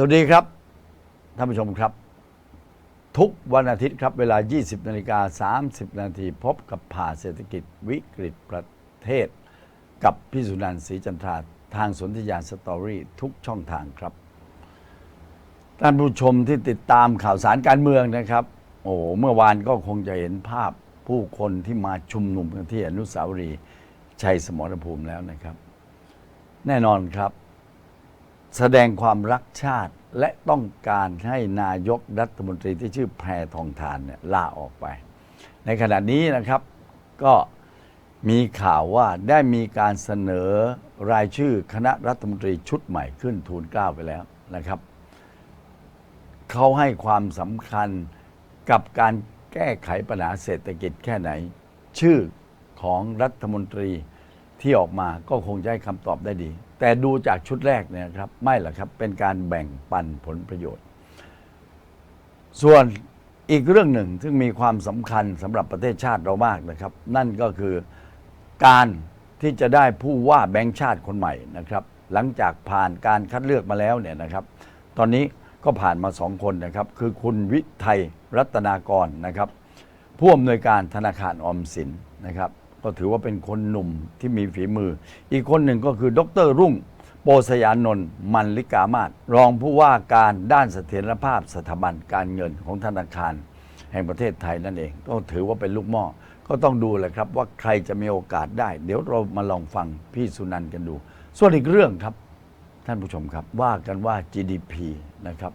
สวัสดีครับท่านผู้ชมครับ ทุกวันอาทิตย์ครับ เวลา 20นาฬิกา30 นาทีพบกับผ่าเศรษฐกิจวิกฤตประเทศ กับพี่สุนันท์ศรีจันทราทางสนธิยาสตอรี่ทุกช่องทางครับ ท่านผู้ชมที่ติดตามข่าวสารการเมืองนะครับ โอ้เมื่อวานก็คงจะเห็นภาพผู้คนที่มาชุมนุมกันที่อนุสาวรีย์ชัยสมรภูมิแล้วนะครับ แน่นอนครับ แสดงความรักชาติและต้องการให้นายกรัฐมนตรีที่ชื่อแพรทองทานเนี่ยลาออกไป ในขณะนี้นะครับก็มีข่าวว่าได้มีการเสนอรายชื่อคณะรัฐมนตรีชุดใหม่ขึ้นทูลเกล้าไปแล้วนะครับเขาให้ความสำคัญกับการแก้ไขปัญหาเศรษฐกิจแค่ไหน ชื่อของรัฐมนตรีที่ออกมาก็คงจะให้คำตอบได้ดี แต่ดูจากชุดแรกเนี่ยครับไม่หรอกครับเป็นการแบ่งปันผลประโยชน์ ส่วนอีกเรื่องหนึ่งซึ่งมีความสำคัญสำหรับประเทศชาติเรามากนะครับ นั่นก็คือการที่จะได้ผู้ว่าแบงค์ชาติคนใหม่นะครับ หลังจากผ่านการคัดเลือกมาแล้วเนี่ยนะครับ ตอนนี้ก็ผ่านมาสองคนนะครับ คือคุณวิทยรัตนากรนะครับ ผู้อำนวยการธนาคารออมสินนะครับ ก็ถือว่าเป็นคนหนุ่มที่มีฝีมือ อีกคนหนึ่งก็คือดรรุ่ง โปสยานนท์มันลิกามาศรองผู้ว่าการด้านเสถียรภาพสถาบันการเงินของธนาคาร แห่งประเทศไทยนั่นเอง ก็ถือว่าเป็นลูกหม้อก็ต้องดูแหละครับว่าใครจะมีโอกาสได้ เดี๋ยวเรามาลองฟังพี่สุนันท์กันดู ส่วนอีกเรื่องครับ ท่านผู้ชมครับว่ากันว่า GDP นะครับ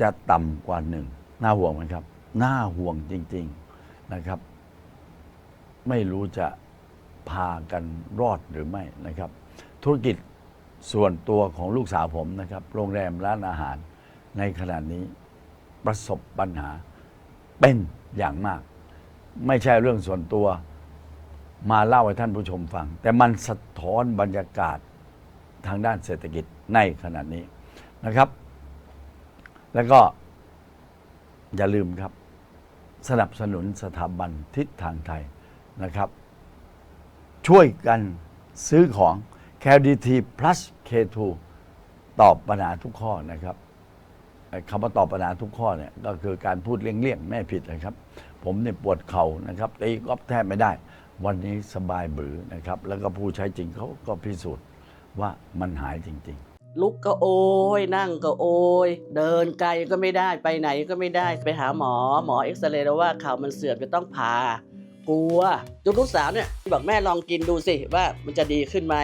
จะต่ำกว่าหนึ่งน่าห่วงไหมครับ น่าห่วงจริง ๆนะครับ ไม่รู้จะพากันรอดหรือไม่นะครับ ธุรกิจส่วนตัวของลูกสาวผมนะครับ โรงแรมร้านอาหารในขณะนี้ประสบปัญหาเป็นอย่างมาก ไม่ใช่เรื่องส่วนตัวมาเล่าให้ท่านผู้ชมฟัง แต่มันสะท้อนบรรยากาศทางด้านเศรษฐกิจในขณะนี้นะครับ แล้วก็อย่าลืมครับ สนับสนุนสถาบันทิศทางไทย นะครับ ช่วยกันซื้อของ c a d t plus K2 ตอบปัญหาทุกข้อนะครับคำว่าตอบปัญหาทุกข้อเนี่ยก็คือการพูดเลี่ยงๆ ไม่ผิดนะครับ ผมเนี่ยปวดเข่านะครับตีกอล์ฟแทบไม่ได้ วันนี้สบายบือนะครับ แล้วก็ผู้ใช้จริงเขาก็พิสูจน์ว่ามันหายจริง ๆลุกก็โอย นั่งก็โอย เดินไกลก็ไม่ได้ไปไหนก็ไม่ได้ไปหาหมอ หมอเอ็กซเรย์แล้วว่าข่าวมันเสื่อมจะต้องผ่า กลัวจนลูกสาวเนี่ยบอกแม่ลองกินดูสิว่ามันจะดีขึ้นไหม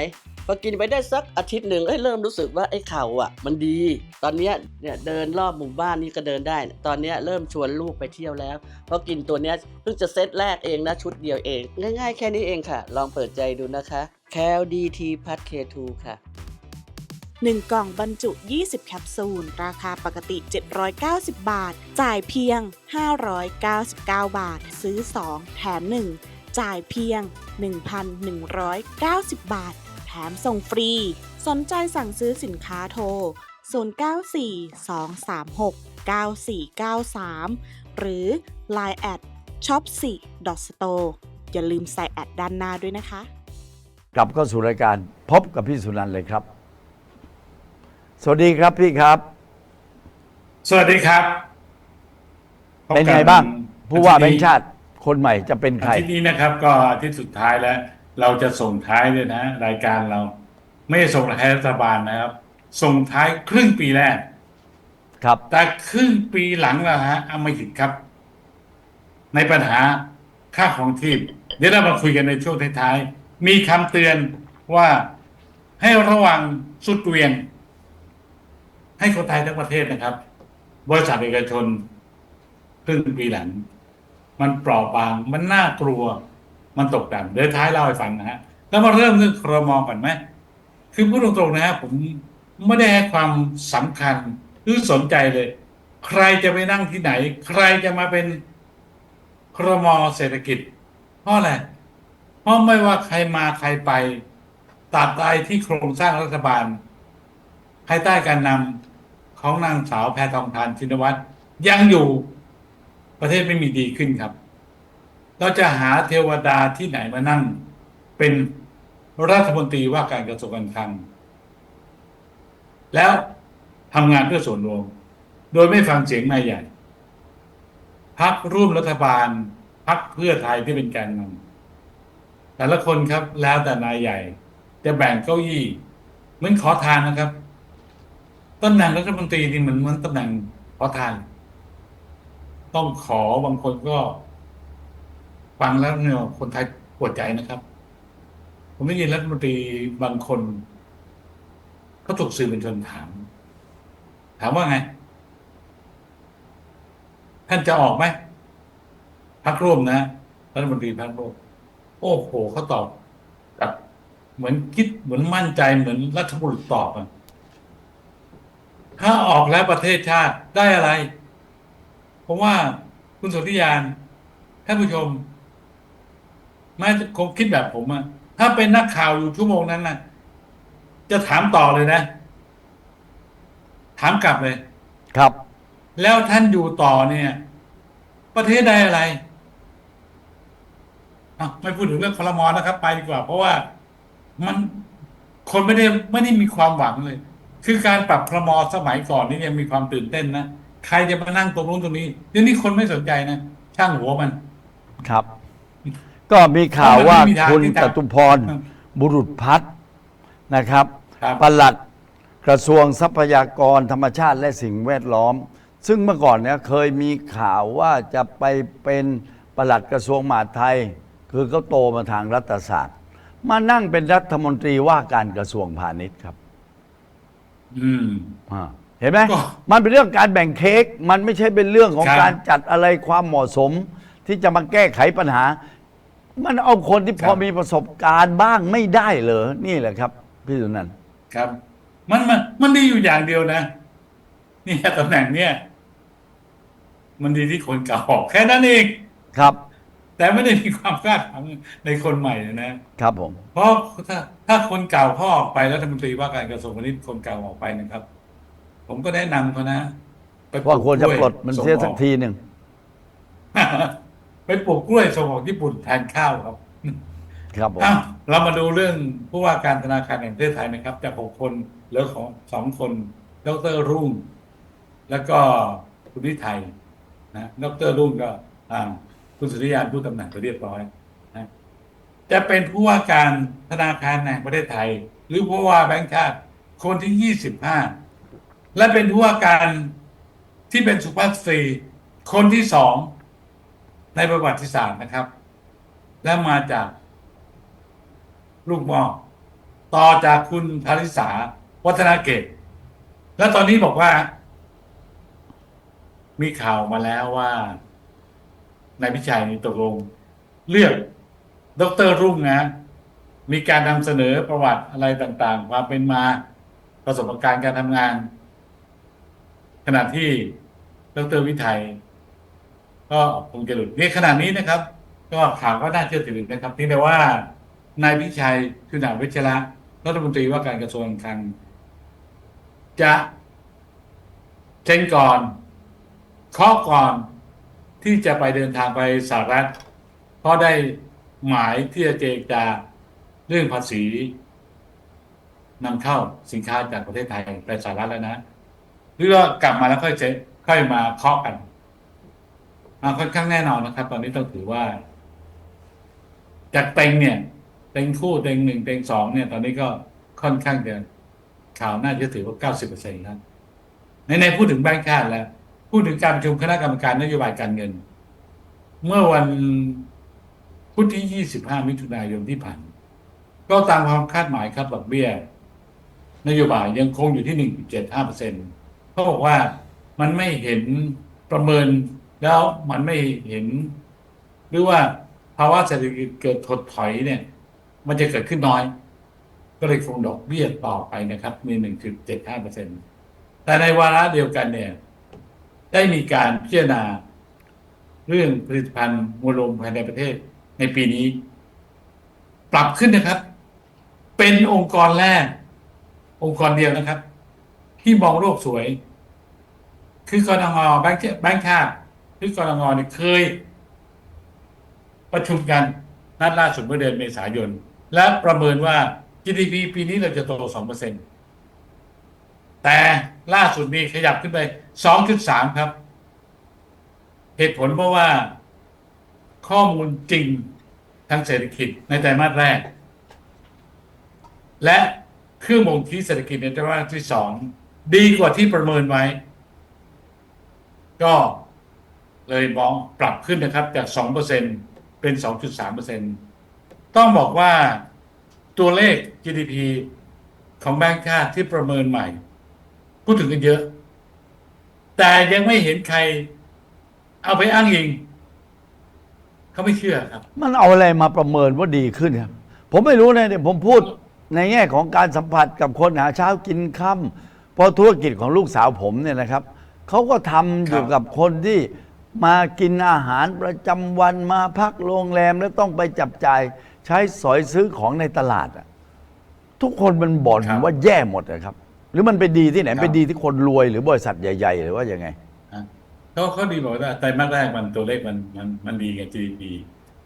พอกินไปได้สักอาทิตย์หนึ่งเอ้ยเริ่มรู้สึกว่าไอ้เข่าอะ มันดี ตอนนี้เนี่ยเดินรอบหมู่บ้านนี่ก็เดินได้ ตอนนี้เริ่มชวนลูกไปเที่ยวแล้วเพราะกินตัวเนี้ยเพิ่งจะเซตแรกเองนะชุดเดียวเอง ง่ายๆแค่นี้เองค่ะ ลองเปิดใจดูนะคะแคลดีทีพัทเคทูค่ะ 1 กล่องบรรจุ 20 แคปซูล ราคาปกติ 790 บาท จ่ายเพียง 599 บาท ซื้อ 2 แถม 1 จ่ายเพียง 1,190 บาท แถมส่งฟรี สนใจสั่งซื้อสินค้าโทร 0942369493 หรือ Line แอดช็อป4 store อย่าลืมใส่แอดด้านหน้าด้วยนะคะ กลับเข้าสู่รายการพบกับพี่สุนันท์เลยครับ สวัสดีครับพี่ครับ สวัสดีครับพบเป็นกัไงบ้าง ผู้ว่าแบงอทิตค์ย์ชาติคนใหม่จะเป็นใครอาทิตย์นี้นะครับ ก็อาทิตย์สุดท้ายแล้ว เราจะส่งท้ายเลยนะ รายการเรา ไม่ได้ส่งท้ายรัฐบาลนะครับ ส่งท้ายครึ่งปีแรก ครับ แต่ครึ่งปีหลังแล้วฮะเอามาหิดครับ ในปัญหาค่าของทีพเดี๋ยวเรามาคุยกันในช่วงท้ายๆมีคำเตือนว่าให้ระวังสุดเวียง ให้คนไทยทั้งประเทศนะครับ บริษัทเอกชนครึ่งปีหลัง มันเปราะบาง มันน่ากลัว มันตกต่ำเดี๋ยวท้ายเล่าให้ฟังนะฮะแล้วมาเริ่มเรื่องครมก่อนไหมคือพูดตรงๆนะฮะผมไม่ได้ให้ความสำคัญหรือสนใจเลย ใครจะไปนั่งที่ไหน ใครจะมาเป็นครมเศรษฐกิจ เพราะอะไรเพราะไม่ว่าใครมาใครไปตราบใดที่โครงสร้างรัฐบาลภายใต้การนำ ของนางสาวแพทองทานชินวัตรยังอยู่ประเทศไม่มีดีขึ้นครับ เราจะหาเทวดาที่ไหนมานั่ง เป็นรัฐมนตรีว่าการกระทรวงการคลัง แล้วทำงานเพื่อส่วนรวม โดยไม่ฟังเสียงนายใหญ่พักร่วมรัฐบาลพักเพื่อไทยที่เป็นแกนนำแต่ละคนครับแล้วแต่นายใหญ่ จะแบ่งเก้าอี้เหมือนขอทานนะครับ ตำแหน่งรัฐมนตรีนี่เหมือนเหมือนตำแหน่งขอทาน ต้องขอบางคนก็ฟังแล้วเนี่ยคนไทยปวดใจนะครับ ผมได้ยินรัฐมนตรีบางคนเขาถูกสื่อมวลชนถาม ถามว่าไง ท่านจะออกไหมพักร่วมนะรัฐมนตรีพักร่วมโอ้โหเขาตอบแบบเหมือนคิดเหมือนมั่นใจเหมือนรัฐบุรุษตอบอะ ถ้าออกแล้วประเทศชาติได้อะไรเพราะว่าคุณสนธิยานท่านผู้ชมไม่คงคิดแบบผมอะถ้าเป็นนักข่าวอยู่ชั่วโมงนั้นนะจะถามต่อเลยนะ ถามกลับเลย ครับ แล้วท่านอยู่ต่อเนี่ย ประเทศได้อะไรอะไม่พูดถึงเรื่องคลมอนะครับ ไปดีกว่า เพราะว่ามันคนไม่ได้ไม่ได้มีความหวังเลย คือการปรับคลมอสมัยก่อนนี่ยังมีความตื่นเต้นนะใครจะมานั่งตรงนู้นตรงนี้เดี๋ยวนี้คนไม่สนใจนะช่างหัวมันครับ ก็มีข่าวว่าเพราะมันไม่มีทางคุณที่จะจตุพรบุรุษพัฒน์นะครับครับปลัดกระทรวงทรัพยากรธรรมชาติและสิ่งแวดล้อม ซึ่งเมื่อก่อนเนี่ยเคยมีข่าวว่าจะไปเป็นปลัดกระทรวงมหาดไทย คือเขาโตมาทางรัฐศาสตร์ มานั่งเป็นรัฐมนตรีว่าการกระทรวงพาณิชย์ครับ อืม อ่าเห็นไหมก็มันเป็นเรื่องการแบ่งเค้กมันไม่ใช่เป็นเรื่องของครับ การจัดอะไรความเหมาะสม ที่จะมาแก้ไขปัญหา มันเอาคนที่พอมีประสบการณ์บ้างไม่ได้เหรอนี่แหละครับ พี่สุนันท์ครับ มันมันมันดีอยู่อย่างเดียวนะเนี่ยตำแหน่งเนี่ย มันดีที่คนเก่าออกแค่นั้นเอง ครับ แต่ไม่ได้มีความคาดหวังในคนใหม่นะครับผม เพราะถ้าถ้าคนเก่าเขาออกไปรัฐมนตรีว่าการกระทรวงพาณิชย์คนเก่าออกไปนะครับ ผมก็แนะนำเขานะไปปลูว่ากควรจะกล้ยปลดมันเสียสักทีหนึ่งไปปลูกกล้วยส่งออกญี่ปุ่นแทนข้าวครับ ครับผม อ้าวเรามาดูเรื่องผู้ว่าการธนาคารแห่งประเทศไทยนะครับ จากหกคนเหลือของสองคนดรรุ่ง แล้วก็คุณวิทัยนะดรรุ่งก็อ่า คุณสุริยานผู้ตำแหน่งไปเรียบร้อยนะจะเป็นผู้ว่าการธนาคารแห่งประเทศไทย หรือผู้ว่าแบงก์ชาติคนที่ยี่สิบห้าและเป็นผู้ว่าการที่เป็นสุภาพสตรีคนที่สองในประวัติศาสตร์นะครับ และมาจากลูกหม้อต่อจากคุณธาริสาวัฒนาเกต แล้วตอนนี้บอกว่า มีข่าวมาแล้วว่า นายพิชัยนี่ตกลง เลือกดรรุ่งนะ มีการนำเสนอประวัติอะไรต่างๆ ความเป็นมาประสบการณ์การทำงาน ขณะที่ดรวิทัยก็คงจะหลุดนี่ขนาดนี้นะครับ ก็ข่าวก็น่าเชื่อถือนะครับที่แต่ว่านายพิชัยคือนาวิชระรัฐมนตรีว่าการกระทรวงการคลังจะเซ็นก่อนเคาะก่อน ที่จะไปเดินทางไปสหรัฐ เพราะได้หมายที่จะเจรจาเรื่องภาษีนำเข้าสินค้าจากประเทศไทยไปสหรัฐแล้วนะหรือว่ากลับมาแล้วค่อยเจค่อยมาเคาะกันอ่าค่อนข้างแน่นอนนะครับ ตอนนี้ต้องถือว่า จากเต็งเนี่ยเต็งคู่เต็งหนึ่งเต็งสองเนี่ย ตอนนี้ก็ค่อนข้างจะข่าวน่าจะถือว่าเก้าสิบเปอร์เซ็นต์แล้วในในพูดถึงแบงก์ชาติแล้ว พูดถึงการประชุมคณะกรรมการนโยบายการเงิน เมื่อวันพุธที่ยี่สิบห้ามิถุนายนที่ผ่าน ก็ตามความคาดหมายครับดอกเบี้ย นโยบายยังคงอยู่ที่หนึ่งเจ็ดห้าเปอร์เซ็นต์เขาบอกว่ามันไม่เห็นประเมินแล้วมันไม่เห็น หรือว่าภาวะเศรษฐกิจเกิดถดถอยเนี่ย มันจะเกิดขึ้นน้อย ก็เลยคงดอกเบี้ยต่อไปนะครับ มีหนึ่งจุดเจ็ดห้าเปอร์เซ็นต์แต่ในวาระเดียวกันเนี่ย ได้มีการพิจารณา เรื่องผลิตภัณฑ์มวลรวมภายในประเทศ ในปีนี้ ปรับขึ้นนะครับ เป็นองค์กรแรก องค์กรเดียวนะครับ ที่มองโลกสวย คือกรงงแบงค์แบงค์ชาติหรือกรงงเนี่ยเคย ประชุมกันนัดล่าสุดเมื่อเดือนเมษายน และประเมินว่า GDP ปีนี้เราจะโต 2%แต่ ล่าสุดนี้ขยับขึ้นไป2.3ครับ เหตุผลเพราะว่าข้อมูลจริงทางเศรษฐกิจในไตรมาสแรก และเครื่องบ่งชี้เศรษฐกิจในไตรมาสที่สองดีกว่าที่ประเมินไว้ ก็เลยมองปรับขึ้นนะครับ จาก 2%เป็น 2.3%ต้องบอกว่าตัวเลข GDP ของแบงก์ชาติที่ประเมินใหม่ พูดถึงกันเยอะ แต่ยังไม่เห็นใคร เอาไปอ้างอิงเขาไม่เชื่อครับ มันเอาอะไรมาประเมินว่าดีขึ้นครับ ผมไม่รู้นะเนี่ยผมพูดในแง่ของการสัมผัสกับคนหาเช้ากินค่ำเพราะธุรกิจของลูกสาวผมเนี่ยนะครับเขาก็ทำอยู่กับคนที่มากินอาหารประจำวันมาพักโรงแรมแล้วต้องไปจับจ่ายใช้สอยซื้อของในตลาดอะทุกคนมันบ่นว่าแย่หมดนะครับ หรือมันไปดีที่ไหนครับไปดีที่คนรวยหรือบริษัทใหญ่ ๆ หรือว่ายังไงฮะเขาเขาดีบอกว่าไตรมาสแรกมันตัวเลขมันมันมันดีกับ GDP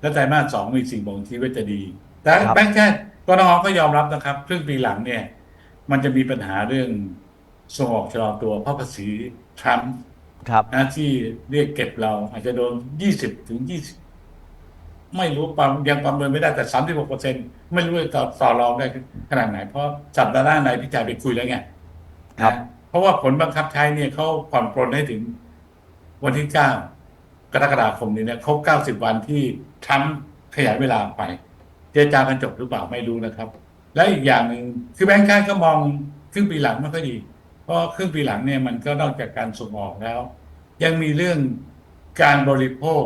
แล้วไตรมาสสองมีสิ่งบ่งชี้ว่าจะดี แต่ครับแบงก์ชาติกนงก็ยอมรับนะครับครึ่งปีหลังเนี่ย มันจะมีปัญหาเรื่องส่งออกชะลอตัวเพราะภาษีทรัมป์ครับนะที่เรียกเก็บเราอาจจะโดน20ถึง20ไม่รู้ประยังประเมินไม่ได้แต่36เปอร์เซ็นไม่รู้จะต่อต่อรองได้ขนาดไหน เพราะสัปดาห์หน้านายพิจารณ์ไปคุยแล้วไง ครับ เพราะว่าผลบังคับใช้เนี่ยเขาผ่อนปรนให้ถึงวันที่9กรกฎาคมนี้เนี่ยครบ90วันที่ทรัมป์ขยายเวลาไป เจรจากันจบหรือเปล่าไม่รู้นะครับ และอีกอย่างหนึ่งคือแบงก์ชาติก็มองครึ่งปีหลังไม่ค่อยดี เพราะครึ่งปีหลังเนี่ยมันก็นอกจากการส่งออกแล้ว ยังมีเรื่องการบริโภค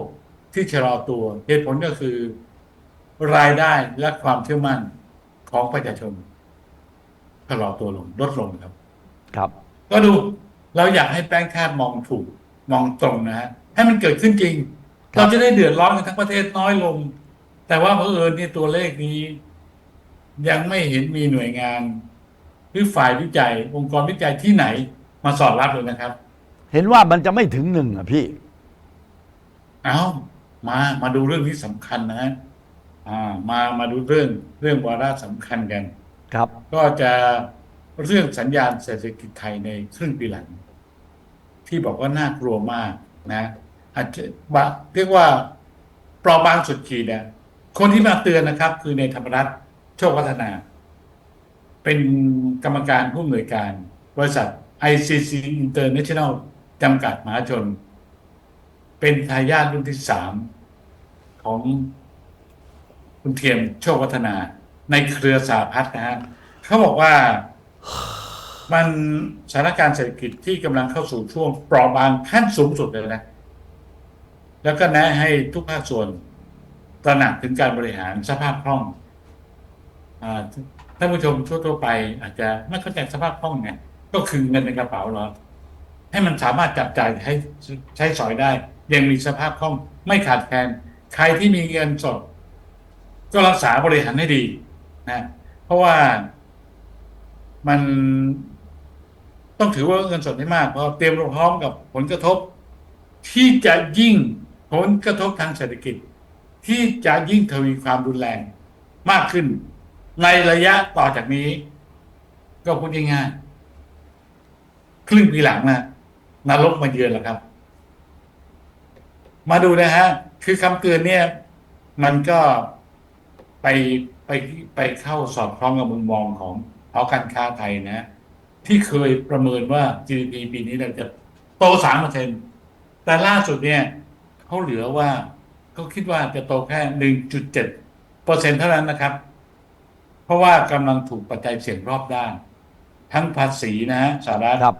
ที่ชะลอตัวเหตุผลก็คือรายได้และความเชื่อมั่นของประชาชนชะลอตัวลงลดลงครับ ครับ ก็ดูเราอยากให้แบงค์ชาติมองถูกมองตรงนะฮะให้มันเกิดขึ้นจริง ครับ เราจะได้เดือดร้อนกันทั้งประเทศน้อยลง แต่ว่าเผอิญเนี่ยตัวเลขนี้ ยังไม่เห็นมีหน่วยงาน หรือฝ่ายวิจัย องค์กรวิจัยที่ไหนมาสอดรับเลยนะครับ เห็นว่ามันจะไม่ถึงหนึ่งอะพี่ เอามา มาดูเรื่องนี้สำคัญนะฮะอ่า มา มาดูเรื่องเรื่องวาระสำคัญกัน ครับ ก็จะ เรื่องสัญญาณเศรษฐกิจไทยในครึ่งปีหลัง ที่บอกว่าน่ากลัวมากนะอาจจะเรียกว่าปราะบางสุดขีดเนี่ยคนที่มาเตือนนะครับ คือในธรรมรัฐโชคพัฒนา เป็นกรรมการผู้อำนวยการบริษัท ICC International จำกัดมหาชน เป็นทายาทรุ่นที่สามของคุณเทียมโชควัฒนา ในเครือสาพัฒน์นะฮะเขาบอกว่า มันสถานการณ์เศรษฐกิจที่กำลังเข้าสู่ช่วงเปราะบางขั้นสูงสุดเลยนะ แล้วก็แนะให้ทุกภาคส่วนตระหนักถึงการบริหารสภาพคล่องอท่านผู้ชมทั่วๆไป อาจจะไม่เข้าใจสภาพคล่องไงก็คือเงินในกระเป๋าเราให้มันสามารถจับจ่ายให้ใช้สอยได้ ยังมีสภาพคล่องไม่ขาดแคลนใครที่มีเงินสด ก็รักษาบริหารให้ดีนะเพราะว่า มันต้องถือว่าเงินสดไม่มากเพราะเตรียมรพร้อมกับผลกระทบ ที่จะยิ่งผลกระทบทางเศรษฐกิจ ที่จะยิ่งทวีความรุนแรงมากขึ้น ในระยะต่อจากนี้ ก็พูดง่ายๆครึ่งปีหลังนะนรกมาเยือนแล้วครับ มาดูนะฮะ คือคำเตือนเนี่ย มันก็ไปไปไปเข้าสอดคล้องกับมุมมองของ หอการค้าไทยนะ ที่เคยประเมินว่า GDP ปีนี้เราจะโตสามเปอร์เซ็นแต่ล่าสุดเนี่ยเขาเหลือว่าเขาคิดว่าจะโตแค่หนึ่งจุดเจ็ดเปอร์เซ็นเท่านั้นนะครับ เพราะว่ากำลังถูกปัจจัยเสี่ยงรอบด้าน ทั้งภาษีนะฮะสาระครับ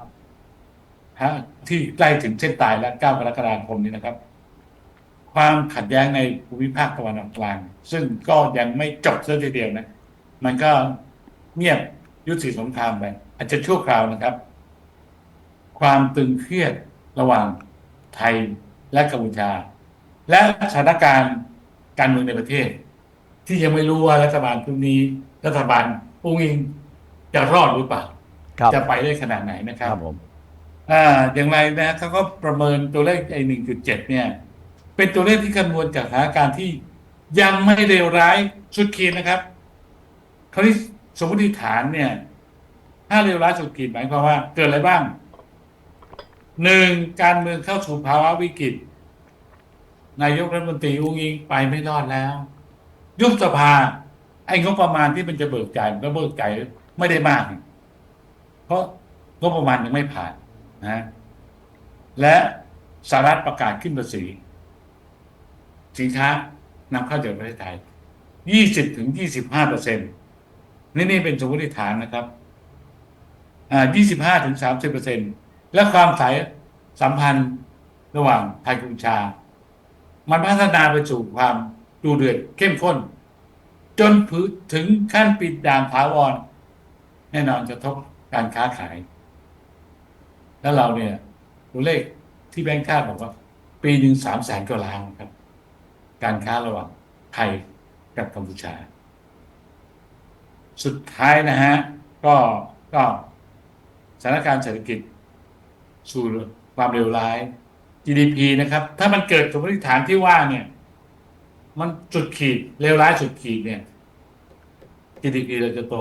ฮะที่ใกล้ถึงเส้นตายแล้ว9กรกฎาคมนี้นะครับ ความขัดแย้งในภูมิภาคตะวันออกกลาง ซึ่งก็ยังไม่จบซะทีเดียวนะ มันก็เงียบ ยุติสงครามไปอาจจะชั่วคราวนะครับ ความตึงเครียดระหว่างไทยและกัมพูชา และสถานการณ์การเมืองในประเทศ ที่ยังไม่รู้ว่ารัฐบาลพรุ่งนี้ รัฐบาลปุงอิงจะรอดหรือเปล่าครับจะไปได้ขนาดไหนนะคครัรับบผมอ่าอย่างไรนะเขาก็ประเมินตัวเลขไอ้หนึ่งจุดเจ็ดเนี่ย เป็นตัวเลขที่คำนวณจากสถานการณ์ที่ยังไม่เลวร้ายสุดขีดนะครับคราวนี้ สมมติฐานเนี่ยถ้าเลวร้ายสุดขีดหมายความว่า เกิดอะไรบ้างหนึ่งการเมืองเข้าสู่ภาวะวิกฤตนายกรัฐมนตรีอุ้งอิงไปไม่รอดแล้ว ยุบสภา ไอ้งบประมาณที่มันจะเบิกจ่ายมันก็เบิกจ่ายไม่ได้มาก เพราะงบประมาณยังไม่ผ่านนะและสหรัฐประกาศขึ้นภาษี สินค้านำเข้าจากประเทศไทย 20ถึง25เปอร์เซ็ นี่นี่เป็นสมมติฐานนะครับ อ่า25ถึง30เปอร์เซ็นต์และความสายสัมพันธ์ระหว่างไทยกัมชา มันพัฒนาไปสู่ความดูเดือดเข้มข้น จนถึงขั้นปิดด่านถาวร แน่นอนจะทบการค้าขาย แล้วเราเนี่ยตัวเลขที่แบงค์ชาติบอกว่า ปีหนึ่งสามแสนกว่าล้านครับ การค้าระหว่างไทยกับกัมพูชา สุดท้ายนะฮะก็ก็สถานการณ์เศรษฐกิจ สู่ความเลวร้าย GDP นะครับ ถ้ามันเกิดสมมติฐานที่ว่าเนี่ย มันจุดขีดเลวร้ายสุดขีดเนี่ย GDP เราจะโต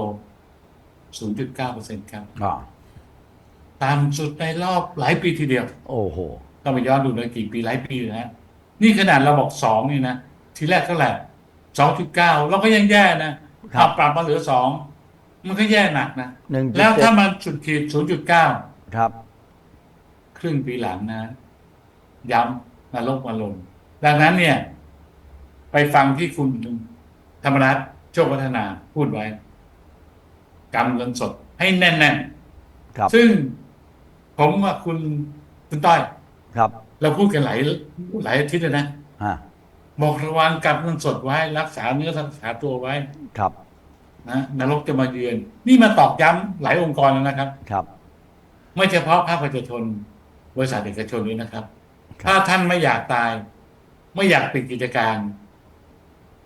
0.9%ครับอ่าต่ำสุดในรอบหลายปีทีเดียว โอ้โหต้องไปย้อนดูนะกี่ปีหลายปีนะฮะนี่ขนาดเราบอกสองนี่นะ ทีแรกเท่าไหร่สองจุดเก้าเราก็ยังแย่นะ ครับปรับมาเหลือสองมันก็แย่หนักนะหนึ่งจุดแล้วเจ็ถ้าดมันจุดขีดศูนย์จุดเก้าครับ ครึ่งปีหลังนะ ย้ำนรกมาลงดังนั้นเนี่ย ไปฟังที่คุณธรรมรัฐโชควัฒนาพูดไว้กำเงินสด ให้แน่นครับ ๆซึ่งผมว่าคุณคุณต้อย ครับเราพูดกันหลายหลายอาทิตย์แล้วนะ ฮะ บอกระวังกับเงินสดไว้ รักษาเนื้อรักษาตัวไว้ครับนะนรกจะมาเยือน นี่มาตอกย้ำหลายองค์กรแล้วนะครับ ครับ ไม่เฉพาะภาคประชาชน บริษัทเอกชนนี้นะครับครับ ถ้าท่านไม่อยากตาย ไม่อยากปิดกิจการ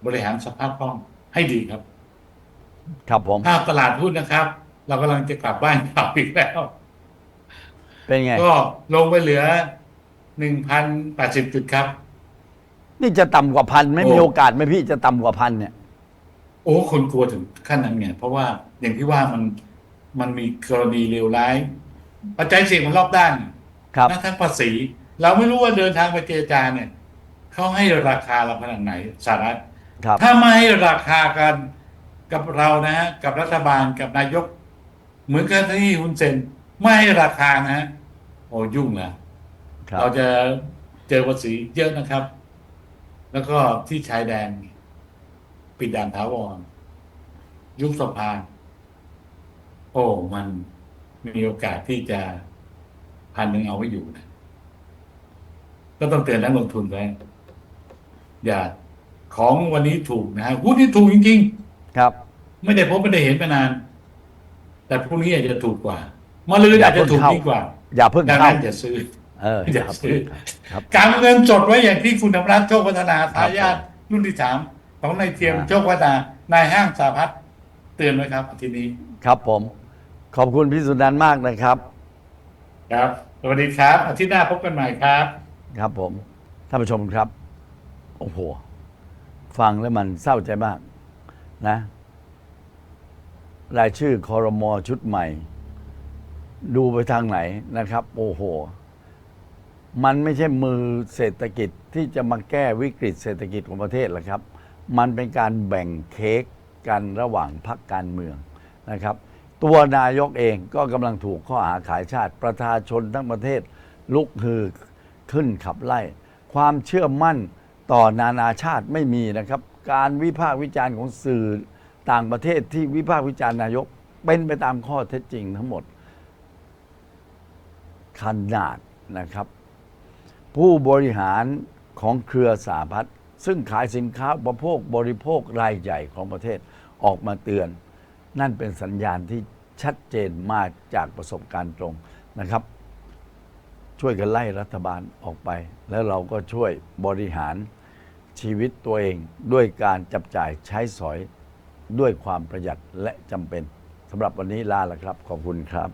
บริหารสภาพคล่องให้ดีครับ ครับผมภาพตลาดหุ้นนะครับ เรากำลังจะกลับบ้านกลับอีกแล้ว เป็นไง ก็ลงไปเหลือหนึ่งพันแปดสิบจุดครับ นี่จะต่ำกว่าพันไม่โอ้มีโอกาสไหมพี่จะต่ำกว่าพันเนี่ย โอ้คนกลัวถึงขั้นนั้นไงเพราะว่าอย่างที่ว่ามันมันมีกรณีเลวร้าย ปัจจัยเสี่ยงมันรอบด้านครับ นะทั้งภาษี เราไม่รู้ว่าเดินทางไปเจรจาเนี่ยเขาให้ราคาเราขนาดไหนสหรัฐ ครับ ถ้าไม่ให้ราคากันกับเรานะฮะกับรัฐบาลกับนายก เหมือนกับที่ฮุนเซนไม่ให้ราคานะฮะโอ้ยุ่งแล้วครับ เราจะเจอภาษีเยอะนะครับ แล้วก็ที่ชายแดน ปิดด่านถาวร ยุบสะพานโอ้มันมีโอกาสที่จะพันหนึ่งเอาไว้อยู่นะก็ต้องเตือนนักลงทุนไว้อย่าของวันนี้ถูกนะฮะหุ้นที่ถูกจริงครับๆไม่ได้พบไม่ได้เห็นมานาน แต่พรุ่งนี้อาจจะถูกกว่า มาลืออาจจะถูกยิ่งกว่า อย่าเพิ่งดังเข้านั้นอย่าซื้อ เอออย่าครับซื้อครับการเงินสดไว้อย่างที่คุณธรรมรัฐโชคพัฒนาทายาทรุ่นที่สามของนายเทียมอ่าโชคพัฒนานายห้างสาพัฒน์เตือนไว้ครับอาทีนี้ ครับผม ขอบคุณพี่สุนันท์มากนะครับ ครับ สวัสดีครับอาทิตย์หน้าพบกันใหม่ครับ ครับผมท่านผู้ชมครับ โอ้โห ฟังแล้วมันเศร้าใจมากนะ รายชื่อคอรมอชุดใหม่ ดูไปทางไหนนะครับ โอ้โห มันไม่ใช่มือเศรษฐกิจที่จะมาแก้วิกฤตเศรษฐกิจของประเทศหรอกครับ มันเป็นการแบ่งเค้กกันระหว่างพรรคการเมืองนะครับ ตัวนายกเองก็กำลังถูกข้อหาขายชาติประชาชนทั้งประเทศลุกฮือขึ้นขับไล่ ความเชื่อมั่นต่อนานาชาติไม่มีนะครับ การวิพากษ์วิจารณ์ของสื่อต่างประเทศที่วิพากษ์วิจารณ์นายก เป็นไปตามข้อเท็จจริงทั้งหมดขนาดนะครับ ผู้บริหารของเครือสาพัฒน์ซึ่งขายสินค้าอุปโภคบริโภครายใหญ่ของประเทศออกมาเตือน นั่นเป็นสัญญาณที่ชัดเจนมาจากประสบการณ์ตรงนะครับ ช่วยกันไล่รัฐบาลออกไป แล้วเราก็ช่วยบริหารชีวิตตัวเองด้วยการจับจ่ายใช้สอยด้วยความประหยัดและจำเป็นสำหรับวันนี้ลาละครับ ขอบคุณครับ